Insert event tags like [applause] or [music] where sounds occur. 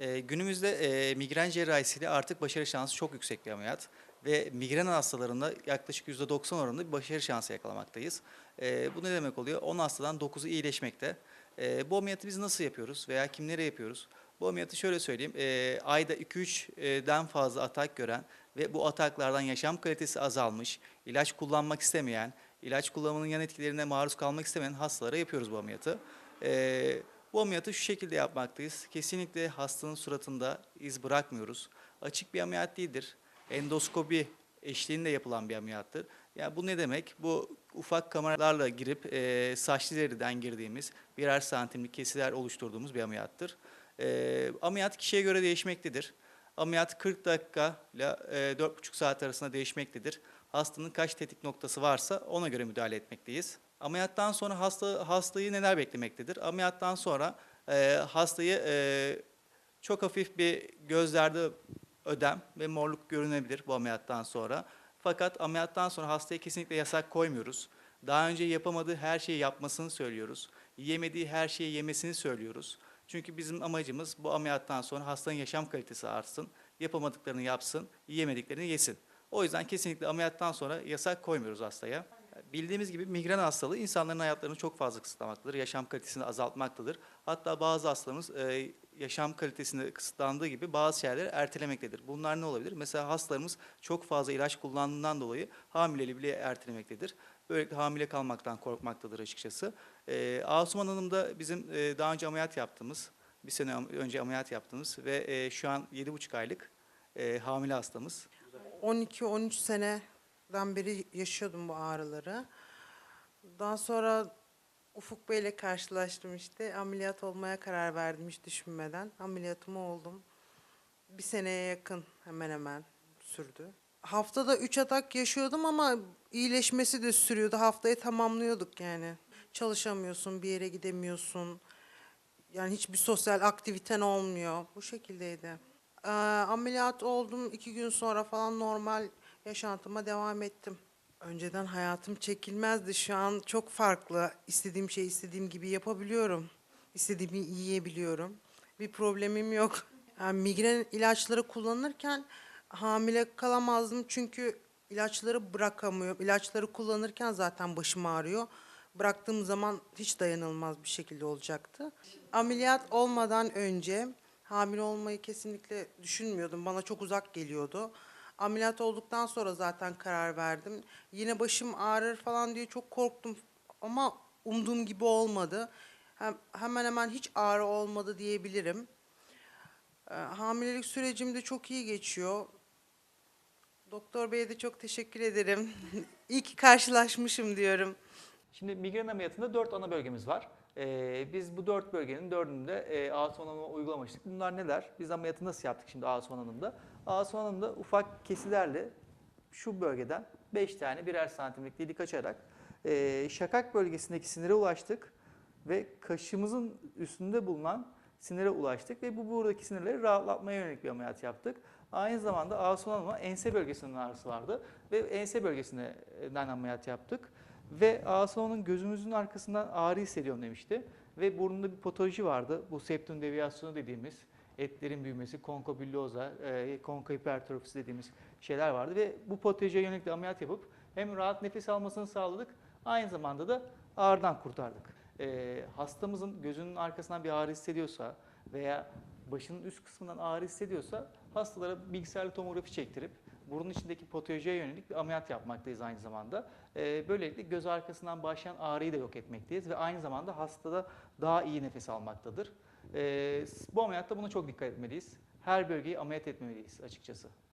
Ee, günümüzde e, migren cerrahisiyle artık başarı şansı çok yüksek bir ameliyat. Ve migren hastalarında yaklaşık %90 oranında bir başarı şansı yakalamaktayız. Ee, bu ne demek oluyor? 10 hastadan 9'u iyileşmekte. Ee, bu ameliyatı biz nasıl yapıyoruz veya kimlere yapıyoruz? Bu ameliyatı şöyle söyleyeyim. Ayda 2-3'den fazla atak gören ve bu ataklardan yaşam kalitesi azalmış, ilaç kullanmak istemeyen, ilaç kullanımının yan etkilerine maruz kalmak istemeyen hastalara yapıyoruz bu ameliyatı. Ee, bu ameliyatı şu şekilde yapmaktayız. Kesinlikle hastanın suratında iz bırakmıyoruz. Açık bir ameliyat değildir. Endoskopi eşliğinde yapılan bir ameliyattır. Yani bu ne demek? Bu ufak kameralarla girip e, saçlı deriden girdiğimiz birer santimlik kesiler oluşturduğumuz bir ameliyattır. E, ameliyat kişiye göre değişmektedir. Ameliyat 40 dakika ile e, 4,5 saat arasında değişmektedir. Hastanın kaç tetik noktası varsa ona göre müdahale etmekteyiz. Ameliyattan sonra hasta hastayı neler beklemektedir? Ameliyattan sonra e, hastayı e, çok hafif bir gözlerde ödem ve morluk görünebilir bu ameliyattan sonra. Fakat ameliyattan sonra hastaya kesinlikle yasak koymuyoruz. Daha önce yapamadığı her şeyi yapmasını söylüyoruz. Yemediği her şeyi yemesini söylüyoruz. Çünkü bizim amacımız bu ameliyattan sonra hastanın yaşam kalitesi artsın, yapamadıklarını yapsın, yiyemediklerini yesin. O yüzden kesinlikle ameliyattan sonra yasak koymuyoruz hastaya. Bildiğimiz gibi migren hastalığı insanların hayatlarını çok fazla kısıtlamaktadır, yaşam kalitesini azaltmaktadır. Hatta bazı hastalarımız e, yaşam kalitesinde kısıtlandığı gibi bazı şeyleri ertelemektedir. Bunlar ne olabilir? Mesela hastalarımız çok fazla ilaç kullandığından dolayı hamileliği bile ertelemektedir. Böylelikle hamile kalmaktan korkmaktadır açıkçası. E, Asuman Hanım da bizim e, daha önce ameliyat yaptığımız, bir sene önce ameliyat yaptığımız ve e, şu an 7,5 aylık e, hamile hastamız. 12-13 seneden beri yaşıyordum bu ağrıları. Daha sonra Ufuk Bey'le karşılaştım işte. Ameliyat olmaya karar verdim hiç düşünmeden. Ameliyatımı oldum. Bir seneye yakın hemen hemen sürdü. Haftada 3 atak yaşıyordum ama iyileşmesi de sürüyordu. Haftayı tamamlıyorduk yani. Çalışamıyorsun, bir yere gidemiyorsun. Yani hiçbir sosyal aktiviten olmuyor. Bu şekildeydi. Ee, ameliyat oldum. iki gün sonra falan normal yaşantıma devam ettim. Önceden hayatım çekilmezdi. Şu an çok farklı. İstediğim şeyi istediğim gibi yapabiliyorum. İstediğimi yiyebiliyorum. Bir problemim yok. [laughs] Yani migren ilaçları kullanırken hamile kalamazdım çünkü ilaçları bırakamıyorum. İlaçları kullanırken zaten başım ağrıyor. Bıraktığım zaman hiç dayanılmaz bir şekilde olacaktı. Ameliyat olmadan önce hamile olmayı kesinlikle düşünmüyordum. Bana çok uzak geliyordu. Ameliyat olduktan sonra zaten karar verdim. Yine başım ağrır falan diye çok korktum ama umduğum gibi olmadı. Hem, hemen hemen hiç ağrı olmadı diyebilirim. Ee, hamilelik sürecim de çok iyi geçiyor. Doktor Bey'e de çok teşekkür ederim. [laughs] İyi ki karşılaşmışım diyorum. Şimdi migren ameliyatında dört ana bölgemiz var. Ee, biz bu dört bölgenin dördünü de e, Asuman Hanım'a uygulamıştık. Bunlar neler? Biz ameliyatı nasıl yaptık şimdi Asuman Hanım'da? Asuman Hanım'da ufak kesilerle şu bölgeden 5 tane birer santimlik delik açarak e, şakak bölgesindeki sinire ulaştık ve kaşımızın üstünde bulunan sinire ulaştık ve bu buradaki sinirleri rahatlatmaya yönelik bir ameliyat yaptık. Aynı zamanda Asuman Hanım'a ense bölgesinin ağrısı vardı ve ense bölgesinden ameliyat yaptık. Ve Asuman'ın gözümüzün arkasından ağrı hissediyorum demişti. Ve burnunda bir patoloji vardı. Bu septum deviasyonu dediğimiz etlerin büyümesi, konkobilloza, e, konka hipertrofisi dediğimiz şeyler vardı. Ve bu patolojiye yönelik de ameliyat yapıp hem rahat nefes almasını sağladık, aynı zamanda da ağrıdan kurtardık. E, hastamızın gözünün arkasından bir ağrı hissediyorsa veya başının üst kısmından ağrı hissediyorsa hastalara bilgisayarlı tomografi çektirip burun içindeki patolojiye yönelik bir ameliyat yapmaktayız aynı zamanda. Ee, böylelikle göz arkasından başlayan ağrıyı da yok etmekteyiz ve aynı zamanda hastada daha iyi nefes almaktadır. Ee, bu ameliyatta buna çok dikkat etmeliyiz. Her bölgeyi ameliyat etmemeliyiz açıkçası.